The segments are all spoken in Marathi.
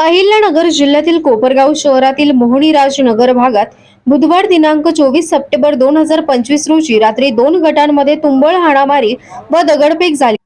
अहिल्यानगर जिल्ह्यातील कोपरगाव शहरातील मोहनीराज नगर भागात बुधवार दिनांक चोवीस सप्टेंबर दोन हजार पंचवीस रोजी रात्री दोन गटांमध्ये तुंबळ हाणामारी व दगडफेक झाली.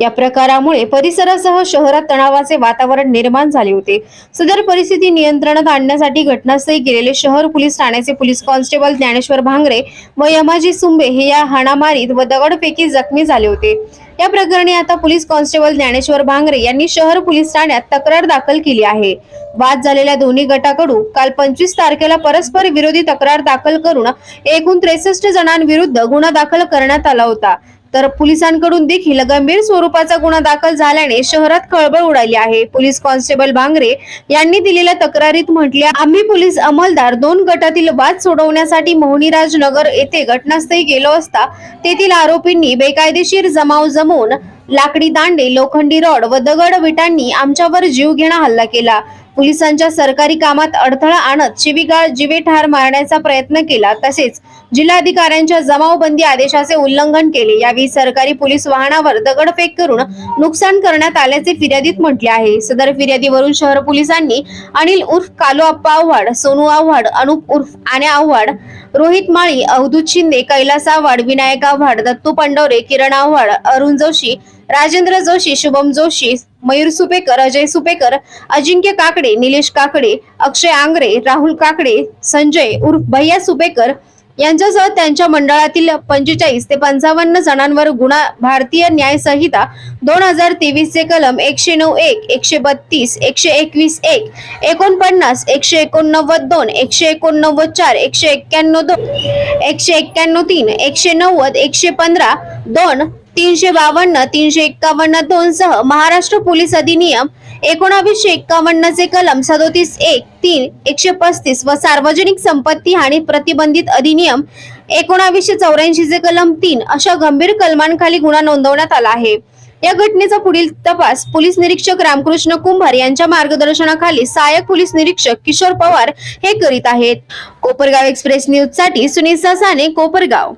या प्रकारामुळे परिसरासह शहरात तणावाचे वातावरण निर्माण झाले होते. सदर परिस्थिती नियंत्रणात आणण्यासाठी घटनास्थळी गेलेले शहर पोलीस ठाण्याचे पोलीस कॉन्स्टेबल ज्ञानेश्वर भांगरे व यमाजी सुंबे हे या हाणामारीत व दगडफेकी जखमी झाले होते. या प्रकरणी आता पोलीस कॉन्स्टेबल ज्ञानेश्वर भांगरे यांनी शहर पोलीस ठाण्यात तक्रार दाखल केली आहे. वाद झालेल्या दोन्ही गटाकडून काल पंचवीस तारखेला परस्पर विरोधी तक्रार दाखल करून एकूण त्रेसष्ट जणांविरुद्ध गुन्हा दाखल करण्यात आला होता. तर पोलिसांकडून देखील गंभीर स्वरूपाचा गुन्हा दाखल झाल्याने शहरात खळबळ उडाली आहे. पोलीस कॉन्स्टेबल भांगरे यांनी दिलेल्या तक्रारीत म्हटले आम्ही पोलीस अंमलदार दोन गटातील वाद सोडवण्यासाठी मोहनीराज नगर येथे घटनास्थळी गेलो असता तेथील आरोपींनी बेकायदेशीर जमाव जमवून लाकडी दांडे लोखंडी रॉड व दगड विटांनी आमच्यावर जीव घेणा हल्ला केला. पोलिसांच्या सरकारी कामात अडथळा आणत शिवीगाळ जीवे ठार मारण्याचा प्रयत्न केला. तसेच जिल्हाधिकाऱ्यांच्या जमावबंदी आदेशाचे उल्लंघन केले. यावेळी सरकारी पोलीस वाहनावर दगडफेक करून नुकसान करण्यात आल्याचे फिर्यादीत म्हटले आहे. सदर फिर्यादीवरून शहर पोलिसांनी अनिल उर्फ कालो आप्पा आव्हाड सोनू आव्हाड अनुप उर्फ आण्या आव्हाड रोहित माळी अवधूत शिंदे कैलास आव्हाड विनायक आव्हाड दत्तू पंडवरे किरण आव्हाड अरुण जोशी राजेंद्र जोशी शुभम जोशी मयूर सुपेकर अजय सुपेकर अजिंक्य काकडे निलेश काकडे अक्षय आंग्रे राहुल काकडे संजय उर्फ भैया सुपेकर यांच्यासह त्यांच्या मंडळातील पंचेचाळीस ते पंचावन्न जणांवर गुन्हा भारतीय न्याय संहिता दोन हजार तेवीस चे कलम एकशे नऊ एक एकशे बत्तीस एकशे एकवीस एक एकोणपन्नास एकशे एकोणनव्वद दोन एकशे एकोणनव्वद चार एकशे एक्क्याण्णव दोन एकशे एक्क्याण्णव तीन एकशे नव्वद एकशे पंधरा दोन तीनशे बावन्न तीनशे एक्कावन्न दोन सह महाराष्ट्र पोलीस अधिनियम एकोणावीसशे एक्कावन्न चे कलम सदोतीस एक तीन एकशे पस्तीस व सार्वजनिक संपत्ती हानी प्रतिबंधित अधिनियम एकोणावीसशे चौऱ्याऐंशी चे कलम तीन अशा गंभीर कलमांखाली गुन्हा नोंदवण्यात आला आहे. या घटनेचा पुढील तपास पोलीस निरीक्षक रामकृष्ण कुंभार यांच्या मार्गदर्शनाखाली सहाय्यक पोलीस निरीक्षक किशोर पवार हे करीत आहेत. कोपरगाव एक्सप्रेस न्यूजसाठी सुनील ससाने कोपरगाव.